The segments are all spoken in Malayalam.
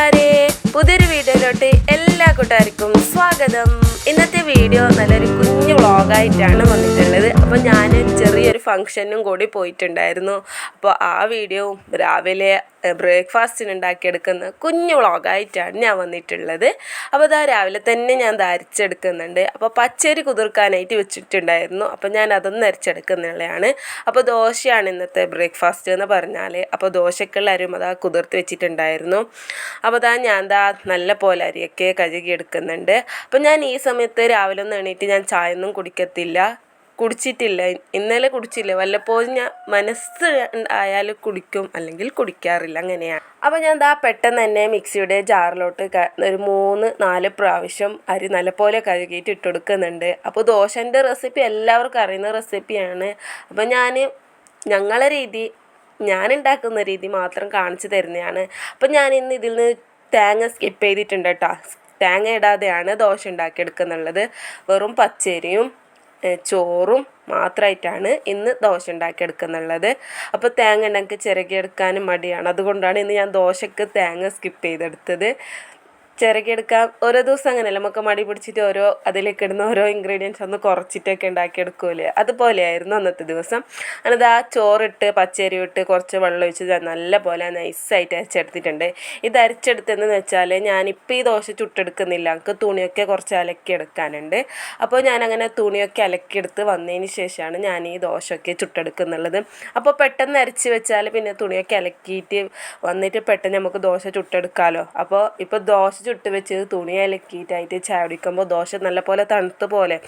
കൂട്ടുകാരെ പുതിയൊരു വീഡിയോയിലോട്ട് എല്ലാ കൂട്ടുകാർക്കും സ്വാഗതം. ഇന്നത്തെ വീഡിയോ നല്ലൊരു കുഞ്ഞു വ്ളോഗായിട്ടാണ് വന്നിട്ടുള്ളത്. അപ്പോൾ ഞാൻ ചെറിയൊരു ഫംഗ്ഷനും കൂടി പോയിട്ടുണ്ടായിരുന്നു. അപ്പോൾ ആ വീഡിയോ രാവിലെ ബ്രേക്ക്ഫാസ്റ്റിന് ഉണ്ടാക്കിയെടുക്കുന്ന കുഞ്ഞു വ്ളോഗായിട്ടാണ് ഞാൻ വന്നിട്ടുള്ളത്. അപ്പോൾ ഇതാ രാവിലെ തന്നെ ഞാൻ ധരിച്ചെടുക്കുന്നുണ്ട് അപ്പോൾ പച്ചരി കുതിർക്കാനായിട്ട് വെച്ചിട്ടുണ്ടായിരുന്നു. അപ്പോൾ ഞാൻ അതൊന്നും അരച്ചെടുക്കുന്നുള്ളതാണ് അപ്പോൾ ദോശയാണ് ഇന്നത്തെ ബ്രേക്ക്ഫാസ്റ്റ് എന്ന് പറഞ്ഞാൽ അപ്പോൾ ദോശക്കുള്ള അരിയും അതാ കുതിർത്ത് വെച്ചിട്ടുണ്ടായിരുന്നു. അപ്പോൾ അതാ ഞാൻ ദാ നല്ല പോലെ അരിയൊക്കെ കഴുകി എടുക്കുന്നുണ്ട്. അപ്പം ഞാൻ ഈ സമയത്ത് രാവിലെ ഒന്ന് എണീറ്റ് ഞാൻ ചായ ഒന്നും കുടിക്കത്തില്ല. കുടിച്ചിട്ടില്ല. ഇന്നലെ കുടിച്ചില്ല. വല്ലപ്പോഴും ഞാൻ മനസ്സ് ആയാലും കുടിക്കും അല്ലെങ്കിൽ കുടിക്കാറില്ല. അങ്ങനെയാണ്. അപ്പോൾ ഞാൻ ദാ പെട്ടെന്ന് തന്നെ മിക്സിയുടെ ജാറിലോട്ട് ഒരു മൂന്ന് നാല് പ്രാവശ്യം അരി നല്ലപോലെ കഴുകിയിട്ട് ഇട്ടുകൊടുക്കുന്നുണ്ട് അപ്പോൾ ദോശന്റെ റെസിപ്പി എല്ലാവർക്കും അറിയുന്ന റെസിപ്പിയാണ്. അപ്പോൾ ഞാൻ ഞങ്ങളെ രീതി ഞാൻ ഉണ്ടാക്കുന്ന രീതി മാത്രം കാണിച്ചു തരുന്നതാണ്. അപ്പം ഞാൻ ഇന്ന് ഇതിൽ നിന്ന് തേങ്ങ സ്കിപ്പ് ചെയ്തിട്ടുണ്ട് കേട്ടോ. തേങ്ങ ഇടാതെയാണ് ദോശ ഉണ്ടാക്കിയെടുക്കുന്നുള്ളത്. വെറും പച്ചരിയും ചോറും മാത്രമായിട്ടാണ് ഇന്ന് ദോശ ഉണ്ടാക്കിയെടുക്കുന്നുള്ളത്. അപ്പോൾ തേങ്ങ ഉണ്ടാക്കി ചിരകിയെടുക്കാനും മടിയാണ്. അതുകൊണ്ടാണ് ഇന്ന് ഞാൻ ദോശയ്ക്ക് തേങ്ങ സ്കിപ്പ് ചെയ്തെടുത്തത്. ചിരകിയെടുക്കാൻ ഓരോ ദിവസം അങ്ങനെയല്ല? നമുക്ക് മടി പിടിച്ചിട്ട് ഓരോ അതിലേക്ക് ഇടുന്ന ഓരോ ഇൻഗ്രീഡിയൻസ് ഒന്ന് കുറച്ചിട്ടൊക്കെ ഉണ്ടാക്കിയെടുക്കൂലേ അതുപോലെയായിരുന്നു അന്നത്തെ ദിവസം. അന്നത് ആ ചോറിട്ട് പച്ചരി ഇട്ട് കുറച്ച് വെള്ളം ഒഴിച്ച് നല്ല പോലെ നൈസായിട്ട് അരച്ചെടുത്തിട്ടുണ്ട്. ഇത് അരച്ചെടുത്തെന്ന് വെച്ചാൽ ഞാനിപ്പോൾ ഈ ദോശ ചുട്ടെടുക്കുന്നില്ല. എനിക്ക് തുണിയൊക്കെ കുറച്ച് അലക്കി എടുക്കാനുണ്ട്. അപ്പോൾ ഞാനങ്ങനെ തുണിയൊക്കെ അലക്കിയെടുത്ത് വന്നതിന് ശേഷമാണ് ഞാൻ ഈ ദോശയൊക്കെ ചുട്ടെടുക്കുന്നുള്ളത്. അപ്പോൾ പെട്ടെന്ന് അരച്ച് വെച്ചാൽ പിന്നെ തുണിയൊക്കെ അലക്കിയിട്ട് വന്നിട്ട് പെട്ടെന്ന് നമുക്ക് ദോശ ചുട്ടെടുക്കാമല്ലോ അപ്പോൾ ഇപ്പോൾ ദോശ ചുട്ട് വെച്ച് തുണി അലക്കിയിട്ടായിട്ട് കുടിക്കുമ്പോൾ ദോശ നല്ലപോലെ തണുത്ത പോലെ.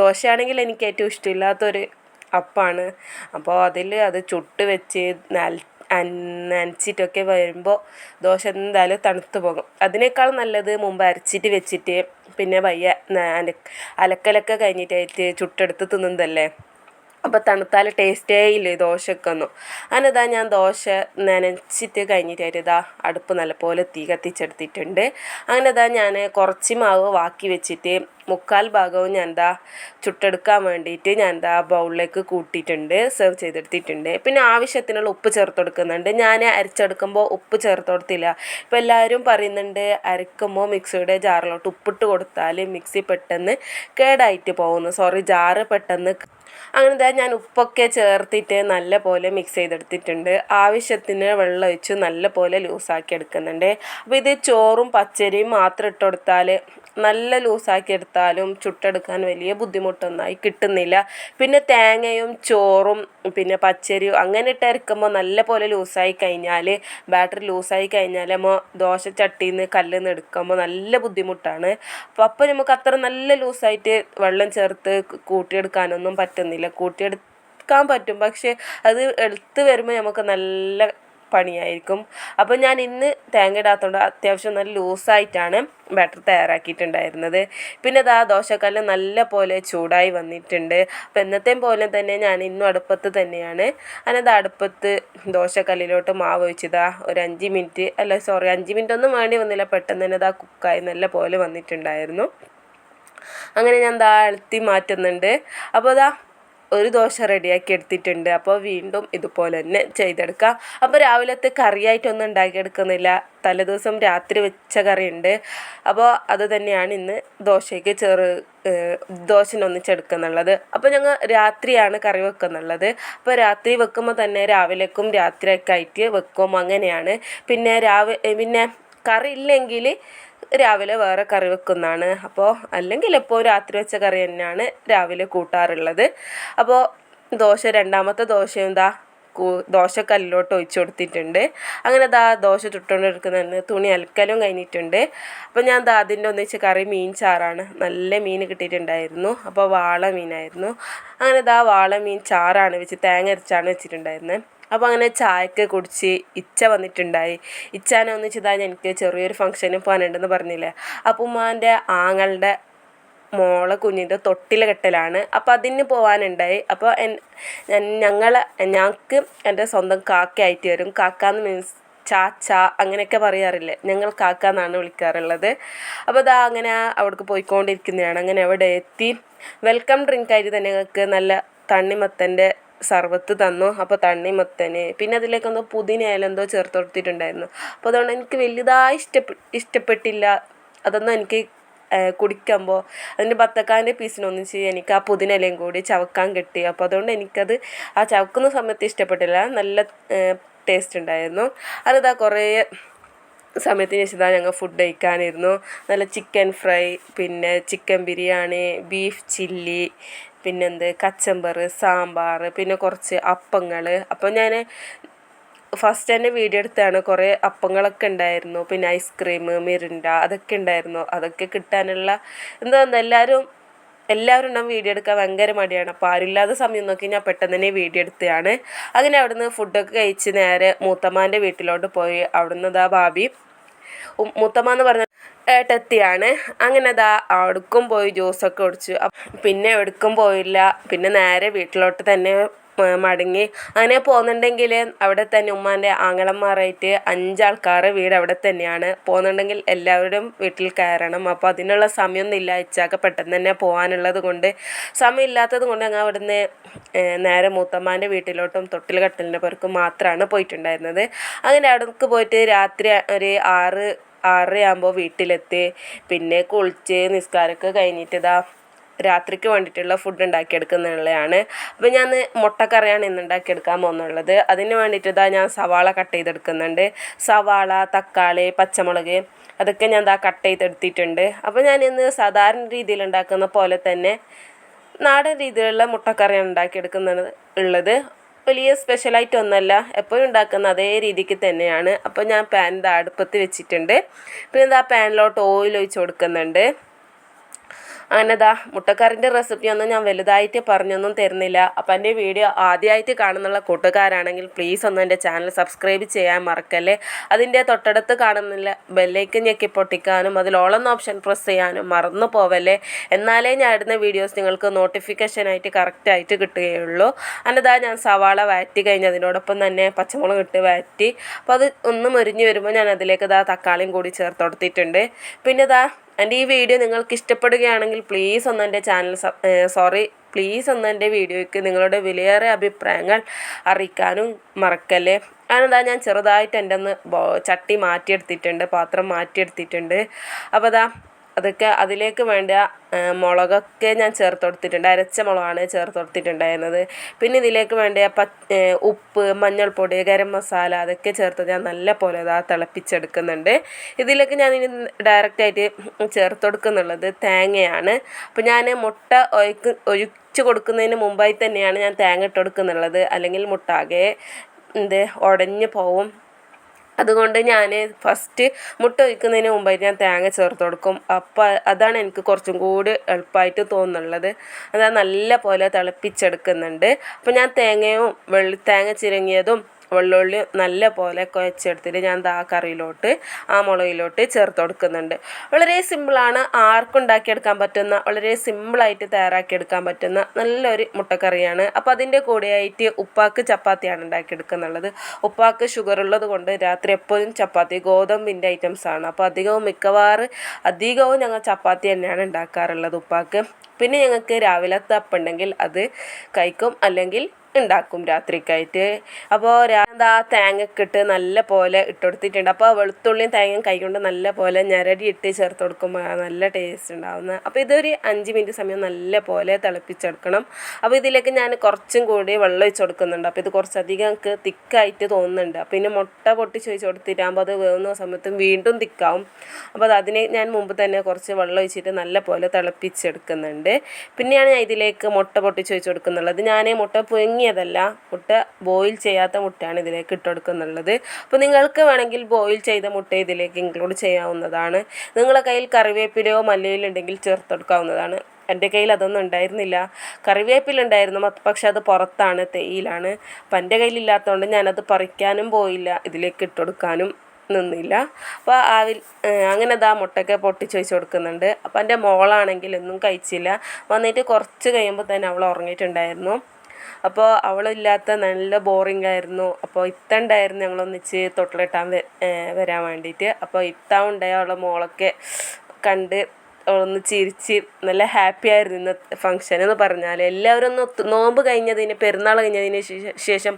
ദോശയാണെങ്കിൽ എനിക്ക് ഏറ്റവും ഇഷ്ടമില്ലാത്തൊരു അപ്പാണ്. അപ്പോൾ അതിൽ അത് ചുട്ട് വെച്ച് നൽ നനച്ചിട്ടൊക്കെ വരുമ്പോൾ ദോശ എന്തായാലും തണുത്ത് പോകും. അതിനേക്കാൾ നല്ലത് മുമ്പ് അരച്ചിട്ട് വെച്ചിട്ട് പിന്നെ വയ്യ അലക്കലൊക്കെ കഴിഞ്ഞിട്ടായിട്ട് ചുട്ടെടുത്ത് തിന്നുന്നതല്ലേ? അപ്പോൾ തണുത്താൽ ടേസ്റ്റേ ഇല്ല ഈ ദോശക്കൊന്നും അങ്ങനെ ഇതാ ഞാൻ ദോശ നനച്ചിട്ട് കഴിഞ്ഞിട്ടായിട്ട് ഇതാ അടുപ്പ് നല്ലപോലെ തീ കത്തിച്ചെടുത്തിട്ടുണ്ട്. അങ്ങനെ ഇതാ ഞാൻ കുറച്ച് മാവ് വാക്കി വെച്ചിട്ട് മുക്കാൽ ഭാഗവും ഞാൻ എന്താ ചുട്ടെടുക്കാൻ വേണ്ടിയിട്ട് ഞാൻ എന്താ ബൗളിലേക്ക് കൂട്ടിയിട്ടുണ്ട് സെർവ് ചെയ്തെടുത്തിട്ടുണ്ട്. പിന്നെ ആവശ്യത്തിനുള്ള ഉപ്പ് ചേർത്ത് കൊടുക്കുന്നുണ്ട് ഞാൻ അരച്ചെടുക്കുമ്പോൾ ഉപ്പ് ചേർത്ത് കൊടുത്തില്ല ഇപ്പോൾ എല്ലാവരും പറയുന്നുണ്ട് അരക്കുമ്പോൾ മിക്സിയുടെ ജാറിലോട്ട് ഉപ്പിട്ട് കൊടുത്താൽ മിക്സി പെട്ടെന്ന് കേടായിട്ട് പോകുന്നു. സോറി ജാറ് പെട്ടെന്ന് അങ്ങനെ ഞാൻ ഉപ്പൊക്കെ ചേർത്തിട്ട് നല്ല പോലെ മിക്സ് ചെയ്തെടുത്തിട്ടുണ്ട്. ആവശ്യത്തിന് വെള്ളം ഒഴിച്ച് നല്ല പോലെ ലൂസാക്കി എടുക്കുന്നുണ്ട് അപ്പോൾ ഇത് ചോറും പച്ചരിയും മാത്രം ഇട്ട് കൊടുത്താൽ നല്ല ലൂസാക്കി എടുത്താലും ചുട്ടെടുക്കാൻ വലിയ ബുദ്ധിമുട്ടൊന്നായി കിട്ടുന്നില്ല. പിന്നെ തേങ്ങയും ചോറും പിന്നെ പച്ചരിയും അങ്ങനെ ഇട്ട് അരക്കുമ്പോൾ നല്ല പോലെ ലൂസായി കഴിഞ്ഞാൽ ബാറ്ററി ലൂസായി കഴിഞ്ഞാൽ നമ്മൾ ദോശ ചട്ടിയിൽ നിന്ന് കല്ലിൽ നിന്ന് എടുക്കുമ്പോൾ നല്ല ബുദ്ധിമുട്ടാണ്. അപ്പോൾ അപ്പോൾ നമുക്ക് അത്ര നല്ല ലൂസായിട്ട് വെള്ളം ചേർത്ത് കൂട്ടിയെടുക്കാനൊന്നും പറ്റുന്നില്ല. കൂട്ടിയെടുക്കാൻ പറ്റും. പക്ഷേ അത് എടുത്ത് വരുമ്പോൾ നമുക്ക് നല്ല പണിയായിരിക്കും. അപ്പോൾ ഞാൻ ഇന്ന് തേങ്ങ ഇടാത്തതുകൊണ്ട് അത്യാവശ്യം നല്ല ലൂസായിട്ടാണ് ബാറ്റർ തയ്യാറാക്കിയിട്ടുണ്ടായിരുന്നത്. പിന്നെ അത് ആ ദോശക്കല്ല് നല്ല പോലെ ചൂടായി വന്നിട്ടുണ്ട്. അപ്പോൾ എന്നത്തെയും പോലെ തന്നെ ഞാൻ ഇന്നും അടുപ്പത്ത് തന്നെയാണ്. അതിനത് അടുപ്പത്ത് ദോശക്കല്ലിലോട്ട് മാവ് ഒഴിച്ചതാ ഒരു അഞ്ച് മിനിറ്റ് അല്ല സോറി അഞ്ച് മിനിറ്റ് ഒന്നും വേണ്ടി വന്നില്ല. പെട്ടെന്ന് തന്നെ അത് ആ കുക്കായി നല്ല പോലെ വന്നിട്ടുണ്ടായിരുന്നു. അങ്ങനെ ഞാൻ ദാ മാറ്റുന്നുണ്ട്. അപ്പോൾ ദാ ഒരു ദോശ റെഡിയാക്കി എടുത്തിട്ടുണ്ട്. അപ്പോൾ വീണ്ടും ഇതുപോലെ തന്നെ ചെയ്തെടുക്കാം. അപ്പോൾ രാവിലത്തെ കറിയായിട്ടൊന്നും ഉണ്ടാക്കിയെടുക്കുന്നില്ല. തലേദിവസം രാത്രി വെച്ച കറിയുണ്ട്. അപ്പോൾ അത് തന്നെയാണ് ഇന്ന് ദോശയ്ക്ക് ചെറു ദോശനൊന്നിച്ചെടുക്കുന്നുള്ളത് അപ്പോൾ ഞങ്ങൾ രാത്രിയാണ് കറി വെക്കുന്നുള്ളത്. അപ്പോൾ രാത്രി വെക്കുമ്പോൾ തന്നെ രാവിലേക്കും രാത്രിയൊക്കെ ആയിട്ട് വെക്കും. അങ്ങനെയാണ്. പിന്നെ രാവിലെ പിന്നെ കറി ഇല്ലെങ്കിൽ രാവിലെ വേറെ കറി വെക്കുന്നതാണ്. അപ്പോൾ അല്ലെങ്കിൽ എപ്പോൾ രാത്രി വെച്ച കറി തന്നെയാണ് രാവിലെ കൂട്ടാറുള്ളത്. അപ്പോൾ ദോശ രണ്ടാമത്തെ ദോശയും എന്താ കൂ ദോശക്കല്ലിലോട്ട് ഒഴിച്ചു കൊടുത്തിട്ടുണ്ട്. അങ്ങനെ ദാ ദോശ ചുട്ടുകൊണ്ടിരിക്കുന്നതിന് തുണി അലക്കലും കഴിഞ്ഞിട്ടുണ്ട്. അപ്പോൾ ഞാൻ ദാ അതിന്റെ ഒന്നിച്ച് കറി മീൻ ചാറാണ്. നല്ല മീൻ കിട്ടിയിട്ടുണ്ടായിരുന്നു. അപ്പോൾ വാള മീനായിരുന്നു അങ്ങനെ ദാ വാള മീൻ ചാറാണ് വെച്ച് തേങ്ങ അരച്ചാണ് വെച്ചിട്ടുണ്ടായിരുന്നത് അപ്പോൾ അങ്ങനെ ചായക്ക് കുടിച്ച് ഇച്ച വന്നിട്ടുണ്ടായി. ഇച്ചാനെ ഒന്നിച്ചിതാ എനിക്ക് ചെറിയൊരു ഫംഗ്ഷന് പോകാനുണ്ടെന്ന് പറഞ്ഞില്ലേ. അപ്പോൾ ഉമ്മാന്റെ ആങ്ങളുടെ മോളെ കുഞ്ഞിന്റെ തൊട്ടിൽ കെട്ടലാണ്. അപ്പോൾ അതിന് പോകാനുണ്ടായി അപ്പോൾ ഞങ്ങൾ ഞങ്ങൾക്ക് എന്റെ സ്വന്തം കാക്കയായിട്ട് വരും. കാക്കാന്ന് മീൻസ് ചാച്ച അങ്ങനെയൊക്കെ പറയാറില്ലേ. ഞങ്ങൾ കാക്ക എന്നാണ് വിളിക്കാറുള്ളത്. അപ്പോൾ അതാ അങ്ങനെ അവിടേക്ക് പോയിക്കൊണ്ടിരിക്കുന്നതാണ്. അങ്ങനെ അവിടെ എത്തി. വെൽക്കം ഡ്രിങ്ക് ആയിട്ട് തന്നെ ഞങ്ങൾക്ക് നല്ല തണ്ണിമത്തന്റെ സർവത്ത് തന്നു. അപ്പോൾ തണ്ണിമത്തന് പിന്നെ അതിലേക്കൊന്ന് പുതിന ഇല എന്തോ ചേർത്ത് കൊടുത്തിട്ടുണ്ടായിരുന്നു അപ്പോൾ അതുകൊണ്ട് എനിക്ക് വലുതായി ഇഷ്ടപ്പെ ഇഷ്ടപ്പെട്ടില്ല. അതൊന്നും എനിക്ക് കുടിക്കുമ്പോൾ അതിന്റെ ബത്തക്കാന്റെ പീസിനൊന്നിച്ച് എനിക്ക് ആ പുതിന ഇലയും കൂടി ചവക്കാൻ കിട്ടി. അപ്പോൾ അതുകൊണ്ട് എനിക്കത് ആ ചവക്കുന്ന സമയത്ത് ഇഷ്ടപ്പെട്ടില്ല. നല്ല ടേസ്റ്റ് ഉണ്ടായിരുന്നു. അതിതാ കുറേ സമയത്തിന് ശേഷം ഞങ്ങൾ ഫുഡ് കഴിക്കാനിരുന്നു. നല്ല ചിക്കൻ ഫ്രൈ പിന്നെ ചിക്കൻ ബിരിയാണി ബീഫ് ചില്ലി പിന്നെന്ത്? കച്ചമ്പർ സാമ്പാർ പിന്നെ കുറച്ച് അപ്പങ്ങൾ അപ്പം ഞാൻ ഫസ്റ്റ് തന്നെ വീഡിയോ എടുത്താണ്. കുറേ അപ്പങ്ങളൊക്കെ ഉണ്ടായിരുന്നു. പിന്നെ ഐസ്ക്രീം മിരിണ്ട അതൊക്കെ ഉണ്ടായിരുന്നു. അതൊക്കെ കിട്ടാനുള്ള എന്താ എല്ലാവരും എല്ലാവരും ഉണ്ടാവും വീഡിയോ എടുക്കാൻ ഭയങ്കര മടിയാണ്. അപ്പോൾ ആരില്ലാത്ത സമയം നോക്കി ഞാൻ പെട്ടെന്ന് തന്നെ വീഡിയോ എടുത്തതാണ്. അങ്ങനെ അവിടുന്ന് ഫുഡൊക്കെ കഴിച്ച് നേരെ മൂത്തമ്മാന്റെ വീട്ടിലോട്ട് പോയി. അവിടുന്ന് ഇതാ ഭാബി മൂത്തമ്മ എന്ന് പറഞ്ഞ ഏട്ടത്തിയാണ്. അങ്ങനെ അതാ അവിടേക്കും പോയി ജ്യൂസൊക്കെ കുടിച്ചു. പിന്നെ എവിടേക്കും പോയില്ല. പിന്നെ നേരെ വീട്ടിലോട്ട് തന്നെ മടങ്ങി. അങ്ങനെ പോകുന്നുണ്ടെങ്കിൽ അവിടെ തന്നെ ഉമ്മാന്റെ ആങ്ങളന്മാരായിട്ട് അഞ്ചാൾക്കാർ വീട് അവിടെ തന്നെയാണ്. പോകുന്നുണ്ടെങ്കിൽ എല്ലാവരും വീട്ടിൽ കയറണം. അപ്പോൾ അതിനുള്ള സമയമൊന്നും ഇല്ല. പെട്ടെന്ന് തന്നെ പോകാനുള്ളത് കൊണ്ട് സമയമില്ലാത്തത് കൊണ്ട് ഞങ്ങൾ അവിടുന്ന് നേരെ മൂത്തമ്മാന്റെ വീട്ടിലോട്ടും തൊട്ടിൽ കട്ടലിന്റെ പേർക്കും മാത്രമാണ് പോയിട്ടുണ്ടായിരുന്നത്. അങ്ങനെ അവിടേക്ക് പോയിട്ട് രാത്രി ഒരു ആറ് ആറരയാകുമ്പോൾ വീട്ടിലെത്തി. പിന്നെ കുളിച്ച് നിസ്കാരമൊക്കെ കഴിഞ്ഞിട്ട് ഇതാ രാത്രിക്ക് വേണ്ടിയിട്ടുള്ള ഫുഡ് ഉണ്ടാക്കിയെടുക്കുന്നുള്ളതാണ് അപ്പോൾ ഞാൻ മുട്ടക്കറിയാണ് ഇന്ന് ഉണ്ടാക്കിയെടുക്കാൻ പോകുന്നുള്ളത്. അതിന് വേണ്ടിയിട്ട് ഇതാ ഞാൻ സവാള കട്ട് ചെയ്തെടുക്കുന്നുണ്ട്. സവാള തക്കാളി പച്ചമുളക് അതൊക്കെ ഞാൻ ഇതാ കട്ട് ചെയ്തെടുത്തിട്ടുണ്ട്. അപ്പോൾ ഞാൻ ഇന്ന് സാധാരണ രീതിയിൽ ഉണ്ടാക്കുന്ന പോലെ തന്നെ നാടൻ രീതിയിലുള്ള മുട്ടക്കറിയാണ് ഉണ്ടാക്കിയെടുക്കുന്നത് ഉള്ളത്. വലിയ സ്പെഷ്യലായിട്ട് ഒന്നല്ല എപ്പോഴും ഉണ്ടാക്കുന്ന അതേ രീതിക്ക് തന്നെയാണ്. അപ്പോൾ ഞാൻ പാൻ അടുപ്പത്ത് വെച്ചിട്ടുണ്ട്. പിന്നെ ഇതാ പാനിലോട്ട് ഓയിൽ ഒഴിച്ച് കൊടുക്കുന്നുണ്ട്. അങ്ങനെ ദാ മുട്ടക്കറിന്റെ റെസിപ്പി ഒന്നും ഞാൻ വലുതായിട്ട് പറഞ്ഞൊന്നും തരുന്നില്ല. അപ്പം എന്റെ വീഡിയോ ആദ്യമായിട്ട് കാണുന്നുള്ള കൂട്ടുകാരാണെങ്കിൽ പ്ലീസ് ഒന്ന് എന്റെ ചാനൽ സബ്സ്ക്രൈബ് ചെയ്യാൻ മറക്കല്ലേ? അതിന്റെ തൊട്ടടുത്ത് കാണുന്നില്ല ബെല്ലേക്ക് ഞെക്കി പൊട്ടിക്കാനും അതിൽ ഓളെന്ന ഓപ്ഷൻ പ്രസ് ചെയ്യാനും മറന്നു പോവല്ലേ? എന്നാലേ ഞാൻ ഇടുന്ന വീഡിയോസ് നിങ്ങൾക്ക് നോട്ടിഫിക്കേഷനായിട്ട് കറക്റ്റായിട്ട് കിട്ടുകയുള്ളൂ. അന്നതാ ഞാൻ സവാള വഴറ്റി കഴിഞ്ഞ് അതിനോടൊപ്പം തന്നെ പച്ചമുളക് ഇട്ട് വഴറ്റി അപ്പോൾ അത് ഒന്ന് മുരിഞ്ഞ് വരുമ്പോൾ ഞാൻ അതിലേക്ക് ഇതാ തക്കാളിയും കൂടി ചേർത്ത് കൊടുത്തിട്ടുണ്ട്. പിന്നെ ഇതാ എന്റെ ഈ വീഡിയോ നിങ്ങൾക്ക് ഇഷ്ടപ്പെടുകയാണെങ്കിൽ പ്ലീസ് ഒന്ന് എന്റെ ചാനൽ സോറി പ്ലീസ് ഒന്ന് എന്റെ വീഡിയോയ്ക്ക് നിങ്ങളുടെ വിലയേറെ അഭിപ്രായങ്ങൾ അറിയിക്കാനും മറക്കല്ലേ? അതിനെന്താ ഞാൻ ചെറുതായിട്ട് എന്റെ ഒന്ന് ചട്ടി മാറ്റിയെടുത്തിട്ടുണ്ട് പാത്രം മാറ്റിയെടുത്തിട്ടുണ്ട്. അപ്പോൾ അതാ അതൊക്കെ അതിലേക്ക് വേണ്ട മുളകൊക്കെ ഞാൻ ചേർത്ത് കൊടുത്തിട്ടുണ്ട് അരച്ച മുളകാണ് ചേർത്ത് കൊടുത്തിട്ടുണ്ടായിരുന്നത് പിന്നെ ഇതിലേക്ക് വേണ്ട പ ഉപ്പ് മഞ്ഞൾപ്പൊടി ഗരം മസാല അതൊക്കെ ചേർത്ത് ഞാൻ നല്ല പോലെ ഇതാ തിളപ്പിച്ചെടുക്കുന്നുണ്ട്. ഇതിലേക്ക് ഞാൻ ഇനി ഡയറക്റ്റായിട്ട് ചേർത്ത് കൊടുക്കുന്നുള്ളത് തേങ്ങയാണ്. അപ്പോൾ ഞാൻ മുട്ട ഒഴിക്ക് ഒഴിച്ചു കൊടുക്കുന്നതിന് മുമ്പായി തന്നെയാണ് ഞാൻ തേങ്ങ ഇട്ട് കൊടുക്കുന്നുള്ളത്. അല്ലെങ്കിൽ മുട്ട ആകെ എന്ത് ഉടഞ്ഞു പോവും അതുകൊണ്ട് ഞാൻ ഫസ്റ്റ് മുട്ട ഒഴിക്കുന്നതിന് മുമ്പായിട്ട് ഞാൻ തേങ്ങ ചേർത്ത് കൊടുക്കും. അപ്പോൾ അതാണ് എനിക്ക് കുറച്ചും കൂടി എളുപ്പമായിട്ട് തോന്നുന്നുള്ളത്. അത് നല്ല പോലെ തിളപ്പിച്ചെടുക്കുന്നുണ്ട്. അപ്പോൾ ഞാൻ തേങ്ങയും വെള്ളി തേങ്ങ ചിരങ്ങിയതും വെള്ളുള്ളി നല്ല പോലെ കുഴച്ചെടുത്തിട്ട് ഞാൻ ദാ കറിയിലോട്ട് ആ മുളകിലോട്ട് ചേർത്ത് കൊടുക്കുന്നുണ്ട്. വളരെ സിമ്പിളാണ് ആർക്കും ഉണ്ടാക്കിയെടുക്കാൻ പറ്റുന്ന വളരെ സിമ്പിളായിട്ട് തയ്യാറാക്കിയെടുക്കാൻ പറ്റുന്ന നല്ലൊരു മുട്ടക്കറിയാണ്. അപ്പോൾ അതിന്റെ കൂടെയായിട്ട് ഉപ്പാക്ക് ചപ്പാത്തിയാണ് ഉണ്ടാക്കിയെടുക്കുന്നുള്ളത്. ഉപ്പാക്ക് ഷുഗർ ഉള്ളത് കൊണ്ട് രാത്രി എപ്പോഴും ചപ്പാത്തി ഗോതമ്പിന്റെ ഐറ്റംസ് ആണ്. അപ്പോൾ അധികവും മിക്കവാറും അധികവും ഞങ്ങൾ ചപ്പാത്തി തന്നെയാണ് ഉണ്ടാക്കാറുള്ളത് ഉപ്പാക്ക്. പിന്നെ ഞങ്ങൾക്ക് രാവിലത്തെ അപ്പുണ്ടെങ്കിൽ അത് കഴിക്കും. അല്ലെങ്കിൽ ഉണ്ടാക്കും രാത്രിക്കായിട്ട്. അപ്പോൾ എന്താ തേങ്ങയൊക്കെ ഇട്ട് നല്ല പോലെ ഇട്ട് കൊടുത്തിട്ടുണ്ട് അപ്പോൾ വെളുത്തുള്ളിയും തേങ്ങയും കൈകൊണ്ട് നല്ല പോലെ ഞരടി ഇട്ട് ചേർത്ത് കൊടുക്കുമ്പോൾ നല്ല ടേസ്റ്റ് ഉണ്ടാവുന്നത് അപ്പോൾ ഇതൊരു അഞ്ച് മിനിറ്റ് സമയം നല്ല പോലെ തിളപ്പിച്ചെടുക്കണം. അപ്പോൾ ഇതിലേക്ക് ഞാൻ കുറച്ചും കൂടി വെള്ളം ഒഴിച്ച് കൊടുക്കുന്നുണ്ട്. അപ്പോൾ ഇത് കുറച്ചധികം എനിക്ക് തിക്കായിട്ട് തോന്നുന്നുണ്ട്. അപ്പോൾ പിന്നെ മുട്ട പൊട്ടിച്ച് ഒഴിച്ച് കൊടുത്തിട്ടാകുമ്പോൾ അത് വേവുന്ന സമയത്തും വീണ്ടും തിക്കാവും. അപ്പോൾ അത് അതിനെ ഞാൻ മുമ്പ് തന്നെ കുറച്ച് വെള്ളം ഒഴിച്ചിട്ട് നല്ല പോലെ തിളപ്പിച്ചെടുക്കുന്നുണ്ട്. പിന്നെയാണ് ഞാൻ ഇതിലേക്ക് മുട്ട പൊട്ടിച്ച് ഒഴിച്ച് കൊടുക്കുന്നുള്ളത്. ഞാൻ മുട്ട പുഴുങ്ങിയതല്ല മുട്ട ബോയിൽ ചെയ്യാത്ത മുട്ടയാണ് ഇതിലേക്ക് ഇട്ട് കൊടുക്കുന്നുള്ളത് അപ്പോൾ നിങ്ങൾക്ക് വേണമെങ്കിൽ ബോയിൽ ചെയ്ത മുട്ട ഇതിലേക്ക് ഇൻക്ലൂഡ് ചെയ്യാവുന്നതാണ്. നിങ്ങളുടെ കയ്യിൽ കറിവേപ്പിലയോ മല്ലിയിലോ ഉണ്ടെങ്കിൽ ചേർത്ത് കൊടുക്കാവുന്നതാണ് എന്റെ കയ്യിൽ അതൊന്നും ഉണ്ടായിരുന്നില്ല. കറിവേപ്പിലുണ്ടായിരുന്നു ഉണ്ടായിരുന്നു പക്ഷെ അത് പുറത്താണ് തേയിലാണ്. അപ്പം എന്റെ കയ്യിലില്ലാത്തതുകൊണ്ട് ഞാനത് പറിക്കാനും പോയില്ല ഇതിലേക്ക് ഇട്ട് കൊടുക്കാനും നിന്നില്ല. അപ്പോൾ ആവിൽ അങ്ങനെ അതാ മുട്ടയൊക്കെ പൊട്ടിച്ച് വെച്ച് കൊടുക്കുന്നുണ്ട്. അപ്പോൾ എന്റെ മോളാണെങ്കിൽ ഒന്നും കഴിച്ചില്ല. വന്നിട്ട് കുറച്ച് കഴിയുമ്പോൾ തന്നെ അവൾ ഉറങ്ങിയിട്ടുണ്ടായിരുന്നു. അപ്പോൾ അവളില്ലാത്ത നല്ല ബോറിംഗ് ആയിരുന്നു. അപ്പോൾ ഇത്തണ്ടായിരുന്നു ഞങ്ങളൊന്നിച്ച് തൊട്ടിലിട്ടാൻ വരാൻ വേണ്ടിയിട്ട് അപ്പോൾ ഇത്ത ഉണ്ടായ അവളെ മോളൊക്കെ കണ്ട് ഒന്ന് ചിരിച്ച് നല്ല ഹാപ്പി ആയിരുന്നു ഇന്ന് ഫംഗ്ഷൻ എന്ന് പറഞ്ഞാൽ എല്ലാവരും ഒന്ന് നോമ്പ് കഴിഞ്ഞതിന് പെരുന്നാൾ കഴിഞ്ഞതിന് ശേഷം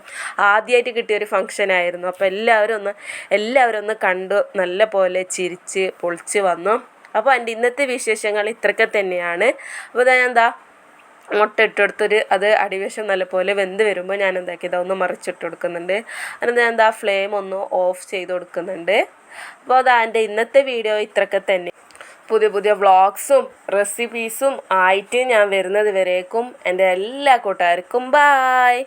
ആദ്യമായിട്ട് കിട്ടിയ ഒരു ഫംഗ്ഷൻ ആയിരുന്നു. അപ്പോൾ എല്ലാവരും ഒന്ന് എല്ലാവരും ഒന്ന് കണ്ടു നല്ല പോലെ ചിരിച്ച് പൊളിച്ച് വന്നു. അപ്പോൾ എന്റെ ഇന്നത്തെ വിശേഷങ്ങൾ ഇത്രയൊക്കെ തന്നെയാണ്. അപ്പോൾ ഞാൻ എന്താ മുട്ട ഇട്ടെടുത്തൊരു അത് അടിവശം നല്ലപോലെ വെന്ത് വരുമ്പോൾ ഞാൻ എന്താക്കി ഇതൊന്ന് മറിച്ചിട്ട് കൊടുക്കുന്നുണ്ട്. അതിന് ഞാൻ എന്താ ഫ്ലെയിം ഒന്ന് ഓഫ് ചെയ്ത് കൊടുക്കുന്നുണ്ട്. അപ്പോൾ അതാ എന്റെ ഇന്നത്തെ വീഡിയോ ഇത്രയൊക്കെ തന്നെ. പുതിയ പുതിയ വ്ളോഗ്സും റെസിപ്പീസും ആയിട്ട് ഞാൻ വരുന്നത് വരേക്കും എന്റെ എല്ലാ കൂട്ടുകാർക്കും. ബായ്